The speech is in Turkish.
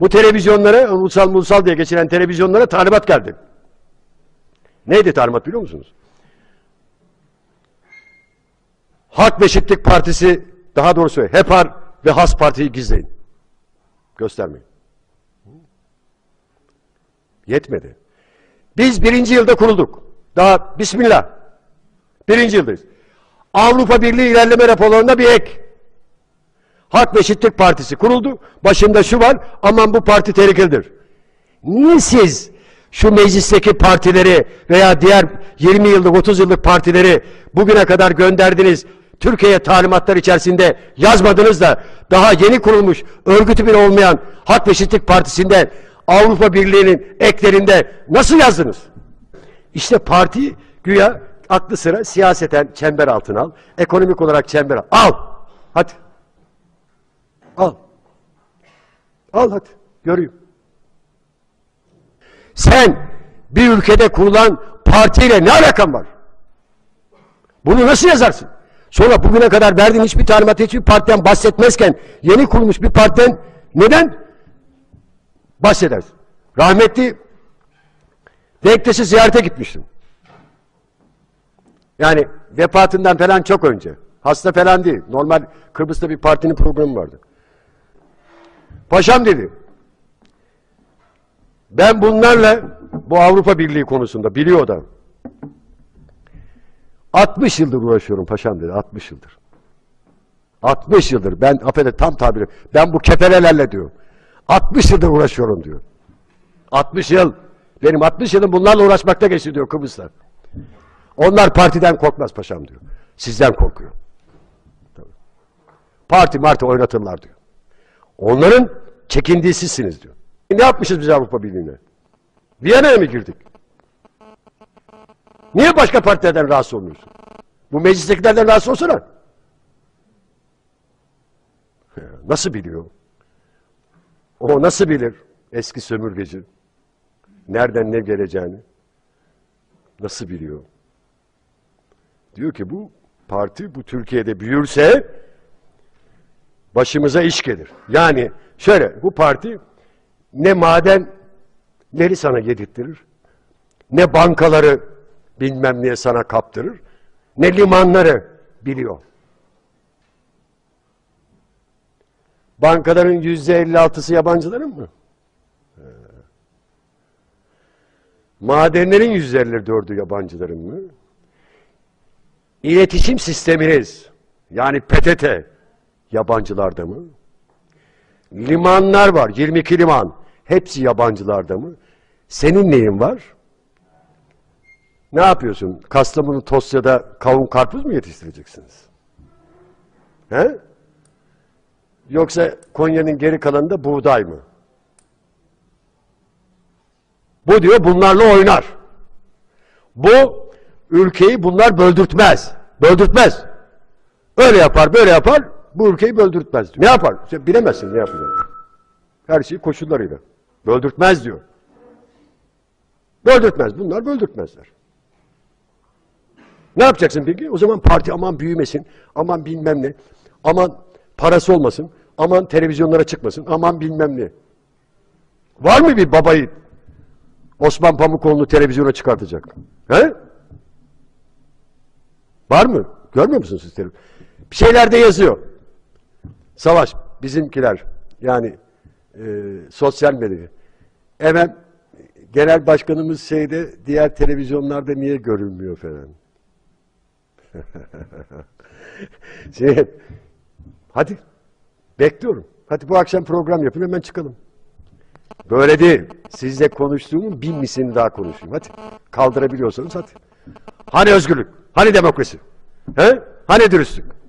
Bu televizyonlara, ulusal ulusal diye geçilen televizyonlara talimat geldi. Neydi talimat biliyor musunuz? Hak ve Eşitlik Partisi, daha doğrusu HEPAR ve HAS Parti'yi gizleyin. Göstermeyin. Yetmedi. Biz birinci yılda kurulduk. Daha bismillah. Birinci yıldayız. Avrupa Birliği ilerleme raporlarında bir ek. Hak ve Eşitlik Partisi kuruldu. Başında şu var, aman bu parti tehlikelidir. Niye siz şu meclisteki partileri veya diğer 20 yıllık 30 yıllık partileri bugüne kadar gönderdiniz, Türkiye'ye talimatlar içerisinde yazmadınız da daha yeni kurulmuş örgütü bile olmayan Hak ve Eşitlik Partisi'nde Avrupa Birliği'nin eklerinde nasıl yazdınız? İşte parti güya aklı sıra siyaseten çember altına al, ekonomik olarak çember al. Al! Hadi. Al. Al hadi. Göreyim. Sen bir ülkede kurulan partiyle ne alakan var? Bunu nasıl yazarsın? Sonra bugüne kadar verdiğin hiçbir talimat hiçbir partiden bahsetmezken yeni kurulmuş bir partiden neden bahsedersin? Rahmetli Denktaş'ı ziyarete gitmiştim. Yani vefatından falan çok önce. Hasta falan değil. Normal Kıbrıs'ta bir partinin programı vardı. Paşam dedi. Ben bunlarla bu Avrupa Birliği konusunda biliyor da 60 yıldır uğraşıyorum paşam dedi. 60 yıldır. 60 yıldır. Ben affedin tam tabiri. Ben bu keperelerle diyor. 60 yıldır uğraşıyorum diyor. 60 yıl. Benim 60 yılım bunlarla uğraşmakta geçti diyor Kıbrıs'ta. Onlar partiden korkmaz paşam diyor. Sizden korkuyor. Parti marti oynatırlar diyor. Onların çekindiği sizsiniz diyor. Ne yapmışız biz Avrupa Birliği'ne? Viyana'ya mı girdik? Niye başka partilerden rahatsız olmuyorsun? Bu meclistekilerden rahatsız olsana. Nasıl biliyor? O nasıl bilir eski sömürgeci? Nereden ne geleceğini? Nasıl biliyor? Diyor ki bu parti bu Türkiye'de büyürse başımıza iş gelir. Yani şöyle bu parti ne madenleri sana yedirttirir, ne bankaları bilmem niye sana kaptırır, ne limanları biliyor. Bankaların yüzde elli altısı yabancıların mı? He. Madenlerin yüzde elli dördü yabancıların mı? İletişim sisteminiz, yani PTT, yabancılarda mı? Limanlar var, 22 liman. Hepsi yabancılarda mı? Senin neyin var? Ne yapıyorsun? Kastamonu Tosya'da kavun karpuz mu yetiştireceksiniz? He? Yoksa Konya'nın geri kalanında buğday mı? Bu diyor bunlarla oynar. Bu ülkeyi bunlar böldürtmez. Böldürtmez. Öyle yapar, böyle yapar. Bu ülkeyi böldürtmez. Ne yapar? Sen bilemezsin ne yapacağını. Her şeyi koşullarıyla. Böldürtmez diyor. Böldürtmez. Bunlar böldürtmezler. Ne yapacaksın peki? O zaman parti aman büyümesin, aman bilmem ne, aman parası olmasın, aman televizyonlara çıkmasın, aman bilmem ne. Var mı bir babayı Osman Pamukoğlu'nu televizyona çıkartacak? He? Var mı? Görmüyor musunuz siz? Bir şeylerde yazıyor. Savaş, bizimkiler yani e, sosyal medya. Hemen genel başkanımız şeyde diğer televizyonlarda niye görünmüyor falan. şey, hadi bekliyorum. Hadi bu akşam program yapın hemen çıkalım. Böyle değil. Sizle konuştuğumun bin mislini daha konuşayım. Hadi kaldırabiliyorsanız hadi. Hani özgürlük? Hani demokrasi? He? Hani dürüstlük?